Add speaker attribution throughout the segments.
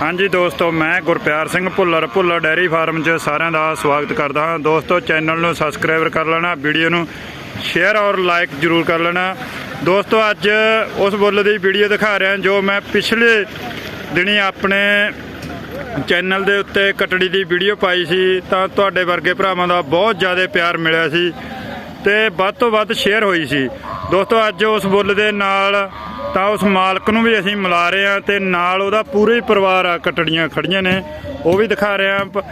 Speaker 1: ਹਾਂਜੀ ਦੋਸਤੋ, ਮੈਂ ਗੁਰਪਿਆਰ ਸਿੰਘ ਭੁੱਲਰ ਭੁੱਲਰ ਡੈਰੀ ਫਾਰਮ 'ਚ ਸਾਰਿਆਂ ਦਾ ਸਵਾਗਤ ਕਰਦਾ ਹਾਂ। ਦੋਸਤੋ, ਚੈਨਲ ਨੂੰ ਸਬਸਕ੍ਰਾਈਬ ਕਰ ਲੈਣਾ, ਵੀਡੀਓ ਨੂੰ ਸ਼ੇਅਰ ਔਰ ਲਾਈਕ ਜਰੂਰ ਕਰ ਲੈਣਾ। ਦੋਸਤੋ, ਅੱਜ ਉਸ ਬੁੱਲ ਦੀ ਵੀਡੀਓ ਦਿਖਾ ਰਿਹਾ, ਜੋ ਮੈਂ ਪਿਛਲੇ ਦਿਨੀ ਆਪਣੇ ਚੈਨਲ ਦੇ ਉੱਤੇ ਕਟੜੀ ਦੀ ਵੀਡੀਓ ਪਾਈ ਸੀ, ਤਾਂ ਤੁਹਾਡੇ ਵਰਗੇ ਭਰਾਵਾਂ ਦਾ ਬਹੁਤ ਜ਼ਿਆਦਾ ਪਿਆਰ ਮਿਲਿਆ ਸੀ ਤੇ ਵੱਧ ਤੋਂ ਵੱਧ ਸ਼ੇਅਰ ਹੋਈ ਸੀ। ਦੋਸਤੋ, ਅੱਜ ਉਸ ਬੁੱਲ ਦੇ ਨਾਲ ਤਾਂ ਉਸ ਮਾਲਕ ਨੂੰ ਵੀ ਅਸੀਂ ਮਿਲਾ ਰਹੇ ਆ ਤੇ ਨਾਲ ਉਹਦਾ ਪੂਰੇ ਪਰਿਵਾਰ ਆ ਕਟੜੀਆਂ ਖੜੀਆਂ ਨੇ ਉਹ ਵੀ ਦਿਖਾ ਰਹੇ ਆ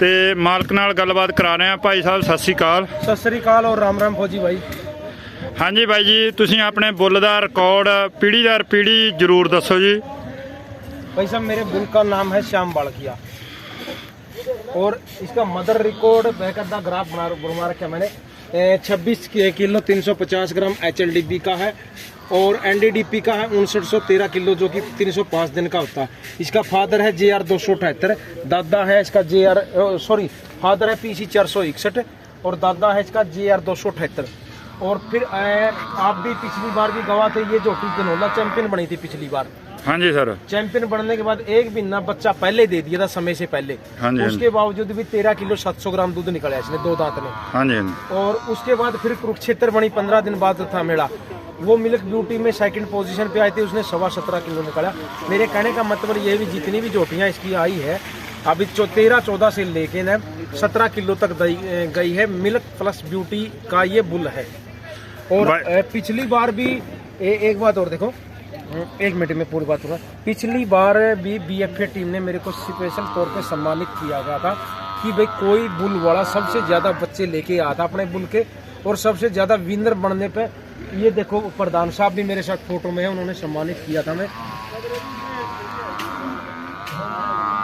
Speaker 1: ਤੇ ਮਾਲਕ ਨਾਲ ਗੱਲਬਾਤ ਕਰਾ ਰਹੇ ਆ ਭਾਈ ਸਾਹਿਬ ਸਤਿ ਸ੍ਰੀ ਅਕਾਲ।
Speaker 2: ਸਤਿ ਸ੍ਰੀ ਅਕਾਲ ਔਰ ਰਾਮ ਰਾਮ ਫੌਜੀ ਭਾਈ।
Speaker 1: ਹਾਂਜੀ ਭਾਈ ਜੀ ਤੁਸੀਂ ਆਪਣੇ ਬੁੱਲ ਦਾ ਰਿਕਾਰਡ ਪੀੜੀ ਦਰ ਪੀੜੀ ਜ਼ਰੂਰ ਦੱਸੋ ਜੀ।
Speaker 2: ਭਾਈ ਸਾਹਿਬ ਮੇਰੇ ਬੁੱਲ ਦਾ ਨਾਮ ਹੈ ਸ਼ਾਮ ਬਾਲਕੀਆ। और इसका मदर रिकॉर्ड बेहतर ग्राफ बना बनवा रखा मैंने। छब्बीस किलो 350 ग्राम एच का है और एनडीडीपी का है उनसठ किलो, जो कि 305 दिन का होता है। इसका फादर है जे आर दो सौ अठहत्तर, दादा है इसका जे आर सॉरी, फादर है पी सी चार और दादा है इसका जे आर दो सौ अठहत्तर। और फिर आप भी पिछली बार भी गवाह थे, ये जोटी जनोला चैंपियन बनी थी पिछली बार।
Speaker 1: हाँ जी सर।
Speaker 2: चैंपियन बनने के बाद एक महीना बच्चा पहले दे दिया था समय से पहले।
Speaker 1: हाँ जी हाँ
Speaker 2: उसके बावजूद भी तेरह किलो सात सौ ग्राम दूध निकला इसने दो दांत में।
Speaker 1: हाँ, हाँ जी
Speaker 2: और उसके बाद फिर कुरुक्षेत्र बनी पंद्रह दिन बाद था मेला। वो मिल्क ब्यूटी में सेकंड पोजीशन पे आई थी उसने सवा सत्रह किलो निकाला। मेरे कहने का मतलब ये भी जितनी भी जोटियाँ इसकी आई है अभी चो, तेरह चौदह से लेके न सत्रह किलो तक गई है। मिल्क प्लस ब्यूटी का ये बुल है। और पिछली बार भी ए, एक बात और देखो। एक मिनट, में पूरी बात होगा पिछली बार भी बीएफए टीम ने मेरे को स्पेशल तौर पे सम्मानित किया गया था कि भाई कोई बुल वाला सबसे ज़्यादा बच्चे लेके आया था अपने बुल के और सबसे ज़्यादा विनर बनने पे, ये देखो, प्रधान साहब भी मेरे साथ फ़ोटो में है, उन्होंने सम्मानित किया था मैं।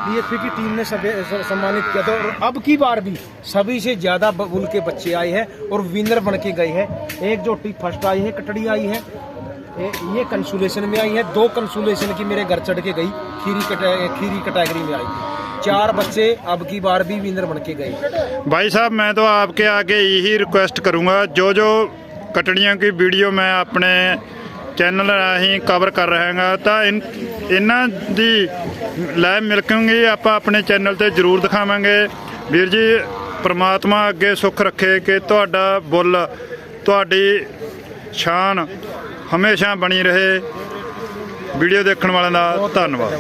Speaker 2: बीएफए की टीम ने सबे- स- सम्मानित किया था और अब की बार भी सभी से ज़्यादा बुल के बच्चे आए हैं और विनर बन के गए हैं। एक जोटी फ़र्स्ट आई है, कटड़ी आई है ये ये कंसुलेशन में आई है दो कंसुलेशन की मेरे घर चढ़ के गई खीरी कट- खीरी कैटेगरी में आई थी चार बच्चे अब की बार भी विनर बन के गए
Speaker 1: भाई साहब मैं तो आपके आगे यही रिक्वेस्ट करूंगा जो जो कटड़ियों की वीडियो मैं अपने ਚੈਨਲ ਰਾਹੀਂ ਕਵਰ ਕਰ ਰਿਹਾ ਹਾਂ ਤਾਂ ਇਨ ਇਹਨਾਂ ਦੀ ਲਾਈਵ ਮਿਲਕੂਗੀ ਆਪਾਂ ਆਪਣੇ ਚੈਨਲ ਤੇ ਜਰੂਰ ਦਿਖਾਵਾਂਗੇ ਵੀਰ ਜੀ ਪ੍ਰਮਾਤਮਾ ਅੱਗੇ ਸੁੱਖ ਰੱਖੇ ਕਿ ਤੁਹਾਡਾ ਬੁੱਲ ਤੁਹਾਡੀ ਸ਼ਾਨ ਹਮੇਸ਼ਾ ਬਣੀ ਰਹੇ। ਵੀਡੀਓ ਦੇਖਣ ਵਾਲਿਆਂ ਦਾ ਧੰਨਵਾਦ।